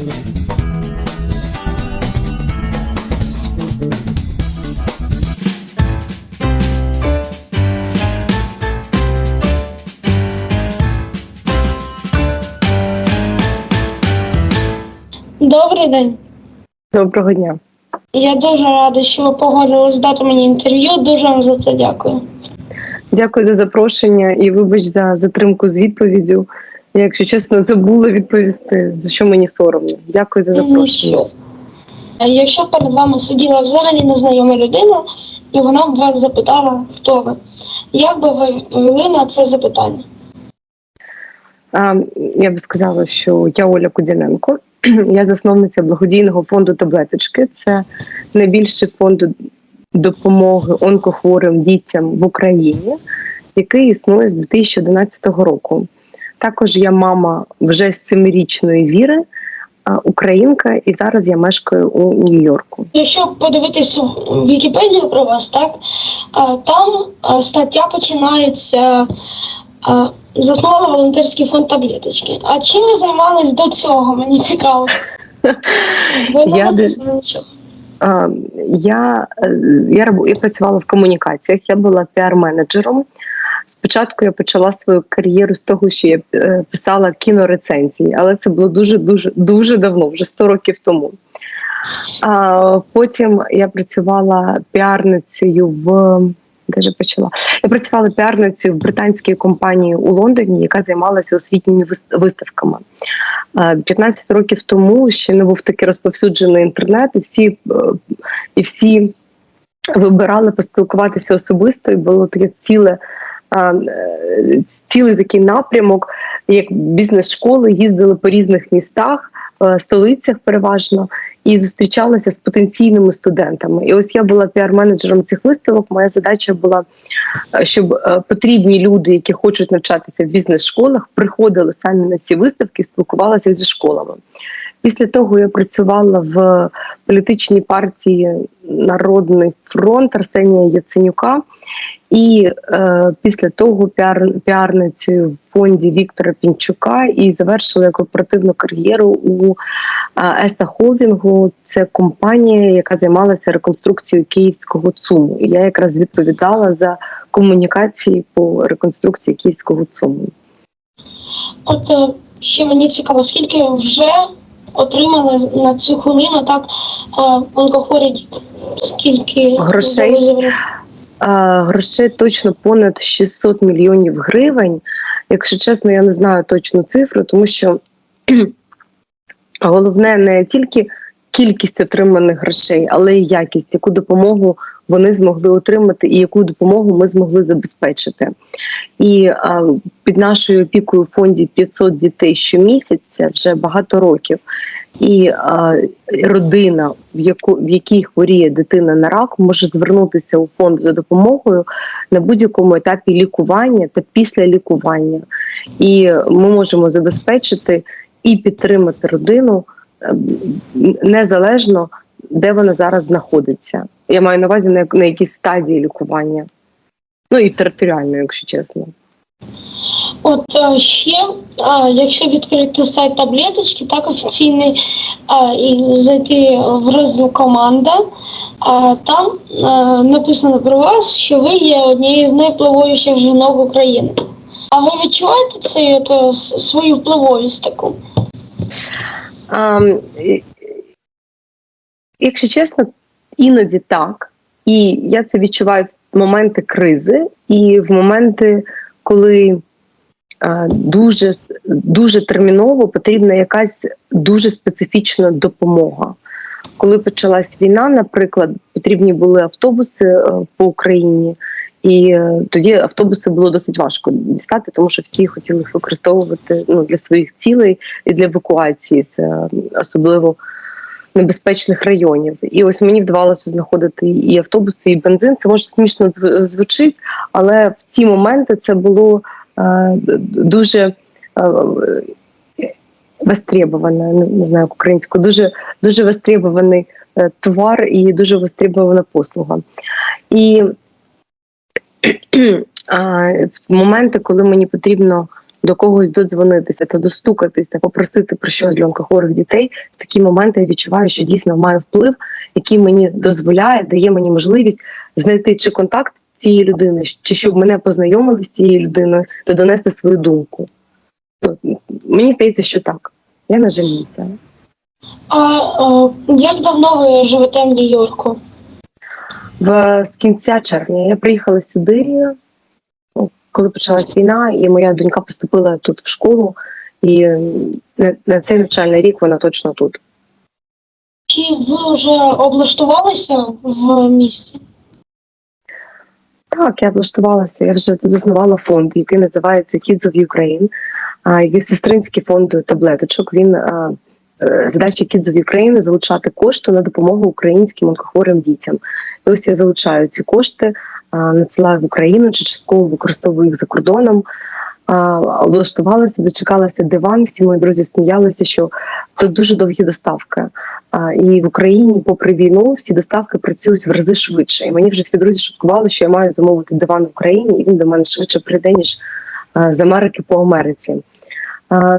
Добрий день. Доброго дня. Я дуже рада, що ви погодились дати мені інтерв'ю. Дуже вам за це дякую. Дякую за запрошення і вибач за затримку з відповіддю. Я, якщо чесно, забула відповісти, за що мені соромно. Дякую за запрошення. А Якщо перед вами сиділа взагалі незнайома людина, і вона б вас запитала, хто ви, як би ви відповіли на це запитання? А, я би сказала, що я Оля Кудяненко. Я засновниця благодійного фонду таблеточки. Це найбільший фонд допомоги онкохворим дітям в Україні, який існує з 2011 року. Також я мама вже з семирічної віри, українка, і зараз я мешкаю у Нью-Йорку. Якщо подивитись в Вікіпедію про вас, так там стаття починається. а, Заснували волонтерський фонд таблеточки. А чим ви займались до цього? Мені цікаво. Ви не Я нічого. Я, е, я, я працювала в комунікаціях, я була піар-менеджером. Спочатку я почала свою кар'єру з того, що я е, писала кінорецензії, але це було дуже дуже дуже давно, вже 100 років тому. А потім я працювала піарницею в де ж почала? Я працювала піарницею в британській компанії у Лондоні, яка займалася освітніми вис- виставками. Е, 15 років тому ще не був такий розповсюджений інтернет, і всі, е, і всі вибирали поспілкуватися особисто, і було таке ціле. Е, Цілий такий напрямок, як бізнес-школи їздили по різних містах, е, столицях переважно, і зустрічалися з потенційними студентами. І ось я була піар-менеджером цих виставок. Моя задача була, е, щоб потрібні люди, які хочуть навчатися в бізнес-школах, приходили самі на ці виставки, спілкувалися зі школами. Після того я працювала в політичній партії Народний фронт Арсенія Яценюка. І е, після того піар, піарницею в фонді Віктора Пінчука і завершила корпоративну кар'єру у Еста Холдингу. Це компанія, яка займалася реконструкцією київського ЦУМу. І я якраз відповідала за комунікації по реконструкції київського ЦУМу. От е, ще мені цікаво, скільки вже отримали на цю хвилину так е, онкохворі діти? Скільки Грошей? Е, Грошей точно понад 600 мільйонів гривень. Якщо чесно, я не знаю точну цифру, тому що головне не тільки кількість отриманих грошей, але й якість, яку допомогу вони змогли отримати, і яку допомогу ми змогли забезпечити. І е, під нашою опікою в фонді 500 дітей щомісяця вже багато років. І е, родина, в яку в якій хворіє дитина на рак, може звернутися у фонд за допомогою на будь-якому етапі лікування та після лікування. І ми можемо забезпечити і підтримати родину е, незалежно, де вона зараз знаходиться. Я маю на увазі на, на якійсь стадії лікування. Ну і територіально, якщо чесно. От е, ще, е, якщо відкрити сайт таблеточки, так офіційний, е, і зайти в розділ команда, там написано про вас, що ви є однією з найвпливовіших жінок України. А ви відчуваєте е, с- свою впливовість таку? Якщо чесно, іноді так. І я це відчуваю в моменти кризи і в моменти, коли а, дуже, дуже терміново потрібна якась дуже специфічна допомога. Коли почалась війна, наприклад, потрібні були автобуси е, по Україні, і е, тоді автобуси було досить важко дістати, тому що всі хотіли їх використовувати ну, для своїх цілей і для евакуації, з е, особливо небезпечних районів. І ось мені вдавалося знаходити і автобуси, і бензин. Це може смішно звучить, але в ці моменти це було е, дуже е, востребоване, не, знаю як українською, дуже дуже востребований е, товар і дуже востребована послуга. І а, в моменти, коли мені потрібно до когось додзвонитися, та достукатись, та попросити про щось для онкохворих дітей, в такі моменти я відчуваю, що дійсно маю вплив, який мені дозволяє, дає мені можливість знайти чи контакт цієї людини, чи щоб мене познайомили з цією людиною, то донести свою думку. Мені здається, що так. Я не жаліюся. А е, як давно ви живете в Нью-Йорку? В з кінця червня я приїхала сюди, коли почалась війна, і моя донька поступила тут в школу, і на, на цей навчальний рік вона точно тут. Чи ви вже облаштувалися в місті? Так, я влаштувалася. Я вже тут заснувала фонд, який називається Kids of Ukraine, а, який сестринський фонд таблеточок. Він е, задача Kids of Ukraine залучати кошти на допомогу українським онкохворим дітям. І ось я залучаю ці кошти, надсилаю в Україну чи частково використовую їх за кордоном. А, облаштувалася, дочекалася диван. Всі мої друзі сміялися, що тут дуже довгі доставки. І в Україні, попри війну, всі доставки працюють в рази швидше. І мені вже всі друзі шуткували, що я маю замовити диван в Україні, і він до мене швидше прийде, ніж з Америки по Америці.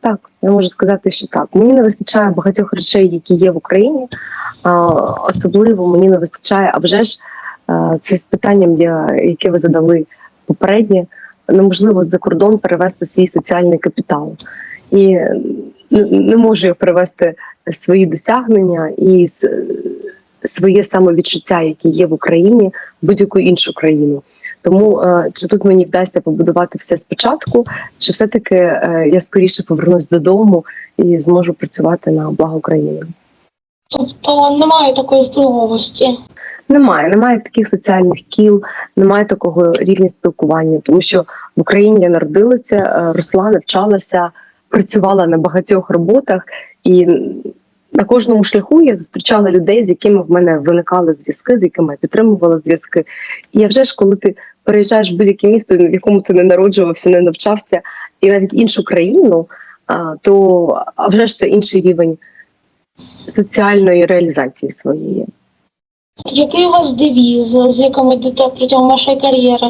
Так, я можу сказати, що так. Мені не вистачає багатьох речей, які є в Україні. Особливо мені не вистачає, а вже ж це з питанням, яке ви задали попереднє, неможливо за кордон перевести свій соціальний капітал. І не- не можу я перевести свої досягнення і своє самовідчуття, яке є в Україні, в будь-яку іншу країну. Тому е, чи тут мені вдасться побудувати все спочатку, чи все-таки е, я скоріше повернусь додому і зможу працювати на благо України? Тобто немає такої впливовості. Немає, немає таких соціальних кіл, немає такого рівня спілкування, тому що в Україні я народилася, е, росла, навчалася, працювала на багатьох роботах, і на кожному шляху я зустрічала людей, з якими в мене виникали зв'язки, з якими я підтримувала зв'язки. І я вже ж, коли ти переїжджаєш в будь-яке місто, в якому ти не народжувався, не навчався, і навіть іншу країну, то а вже ж це інший рівень соціальної реалізації своєї. Який у вас девіз, з яким йдете протягом вашої кар'єри?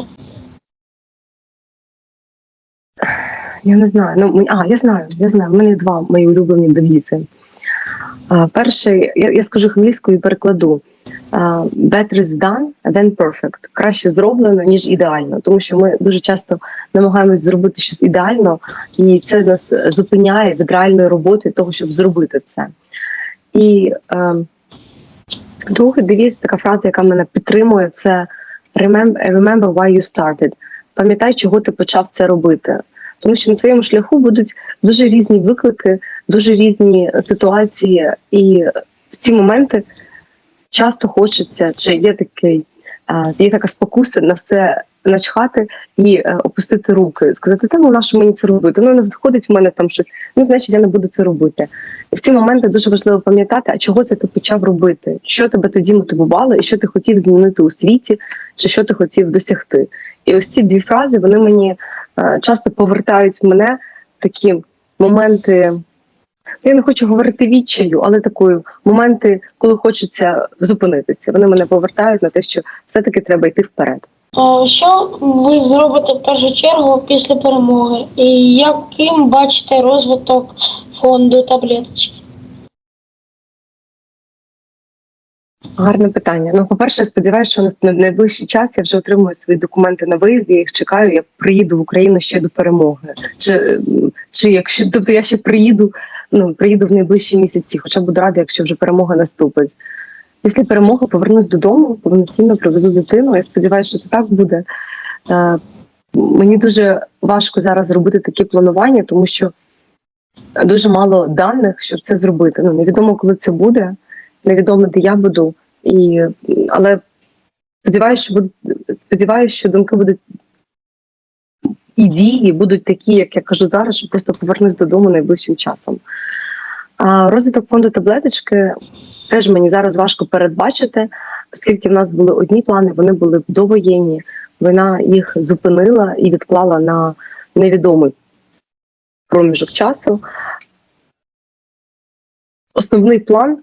Я не знаю. Ну а я знаю, я знаю. У мене два мої улюблені девізи. Перший, я, я скажу їх англійською і перекладу. А, Better is done than perfect. Краще зроблено, ніж ідеально. Тому що ми дуже часто намагаємось зробити щось ідеально, і це нас зупиняє від реальної роботи того, щоб зробити це. І е, другий девіз, така фраза, яка мене підтримує, це remember, why you started. Пам'ятай, чого ти почав це робити. Тому що на твоєму шляху будуть дуже різні виклики, дуже різні ситуації, і в ці моменти часто хочеться, чи є такий, є така спокуса на все начхати і е, опустити руки, сказати, та ну що мені це робити? Ну не входить в мене там щось, ну значить я не буду це робити. І в ці моменти дуже важливо пам'ятати, а чого це ти почав робити, що тебе тоді мотивувало, і що ти хотів змінити у світі, чи що ти хотів досягти. І ось ці дві фрази вони мені е, часто повертають мене такі моменти. Я не хочу говорити відчаю, але такою моменти, коли хочеться зупинитися. Вони мене повертають на те, що все-таки треба йти вперед. Е, Що ви зробите в першу чергу після перемоги? І яким бачите розвиток фонду таблеточки? Гарне питання. Ну, по-перше, сподіваюся, що на найближчий час я вже отримую свої документи на виїзд, я їх чекаю, я приїду в Україну ще до перемоги. Чи, чи якщо тобто я ще приїду, ну приїду в найближчі місяці, хоча буду рада, якщо вже перемога наступить. Після перемоги повернусь додому, повноцінно привезу дитину. Я сподіваюся, що це так буде. Е, мені дуже важко зараз зробити такі планування, тому що дуже мало даних, щоб це зробити. Ну невідомо, коли це буде, невідомо, де я буду. І, але сподіваюся, що будуть сподіваюся, що думки будуть і дії будуть такі, як я кажу зараз, що просто повернусь додому найближчим часом. А розвиток фонду таблеточки теж мені зараз важко передбачити, оскільки в нас були одні плани, вони були довоєнні. Вона їх зупинила і відклала на невідомий проміжок часу. Основний план,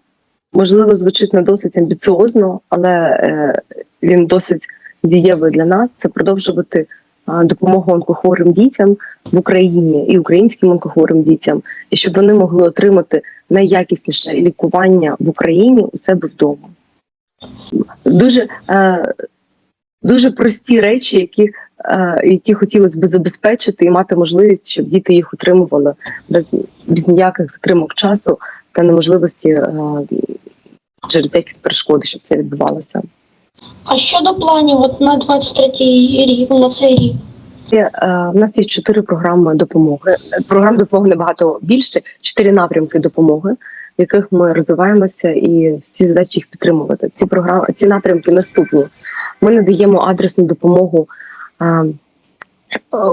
можливо, звучить не досить амбіціозно, але е, він досить дієвий для нас. Це продовжувати допомогу онкохворим дітям в Україні і українським онкохворим дітям, і щоб вони могли отримати найякісніше лікування в Україні у себе вдома. Дуже, е, дуже прості речі, які, е, які хотілося б забезпечити і мати можливість, щоб діти їх отримували без, без ніяких затримок часу та неможливості е, через якісь перешкоди, щоб це відбувалося. А щодо планів от на 23-й рік, на цей рік? Є, е, У нас є чотири програми допомоги. Програм допомоги набагато більше, чотири напрямки допомоги, в яких ми розвиваємося, і всі задачі їх підтримувати. Ці програми, ці напрямки наступні. Ми надаємо адресну допомогу е,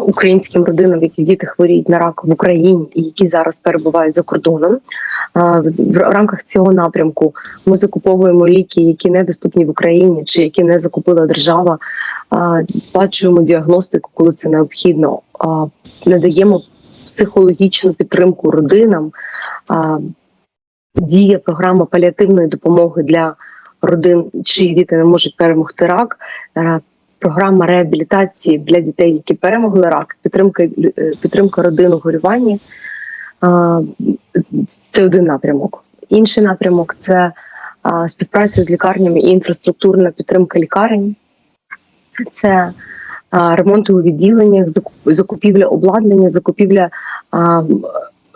українським родинам, яких діти хворіють на рак в Україні і які зараз перебувають за кордоном. Е, В рамках цього напрямку ми закуповуємо ліки, які недоступні в Україні, чи які не закупила держава. Е, Сплачуємо діагностику, коли це необхідно. Надаємо психологічну підтримку родинам. Діє програма паліативної допомоги для родин, чиї діти не можуть перемогти рак. Програма реабілітації для дітей, які перемогли рак, підтримка, е, підтримка родин у горюванні. Це один напрямок. Інший напрямок це співпраця з лікарнями і інфраструктурна підтримка лікарень це ремонти у відділеннях, закупівля обладнання, закупівля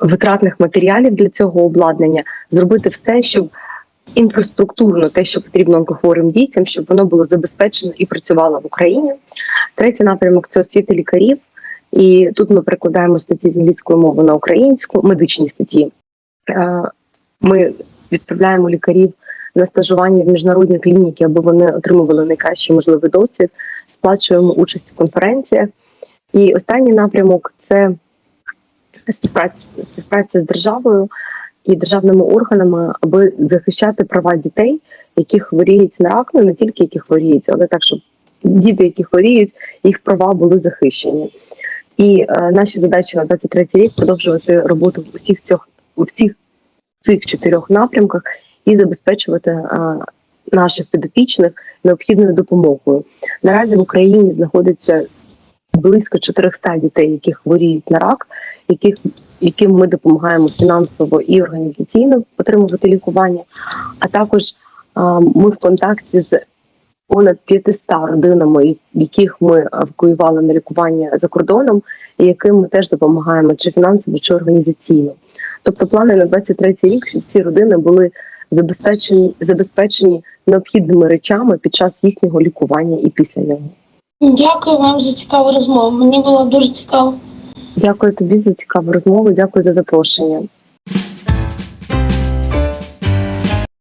витратних матеріалів для цього обладнання, зробити все, щоб інфраструктурно те, що потрібно онкохворим дітям, щоб воно було забезпечено і працювало в Україні. Третій напрямок це освіта лікарів. І тут ми перекладаємо статті з англійської мови на українську, медичні статті. Е, Ми відправляємо лікарів на стажування в міжнародні клініки, аби вони отримували найкращий можливий досвід, сплачуємо участь у конференціях. І останній напрямок це співпраця, співпраця з державою і державними органами, аби захищати права дітей, які хворіють на рак, ну не тільки які хворіють, але так, щоб діти, які хворіють, їх права були захищені. І е, наші задачі на 23 рік продовжувати роботу в усіх цих у всіх цих чотирьох напрямках і забезпечувати е, наших підопічних необхідною допомогою. Наразі в Україні знаходиться близько 400 дітей, які хворіють на рак, яких яким ми допомагаємо фінансово і організаційно отримувати лікування. А також ми в контакті з понад 500 родинами, яких ми евакуювали на лікування за кордоном, і яким ми теж допомагаємо чи фінансово, чи організаційно. Тобто плани на 23 рік, щоб ці родини були забезпечені, забезпечені необхідними речами під час їхнього лікування і після нього. Дякую вам за цікаву розмову. Мені було дуже цікаво. Дякую тобі за цікаву розмову. Дякую за запрошення.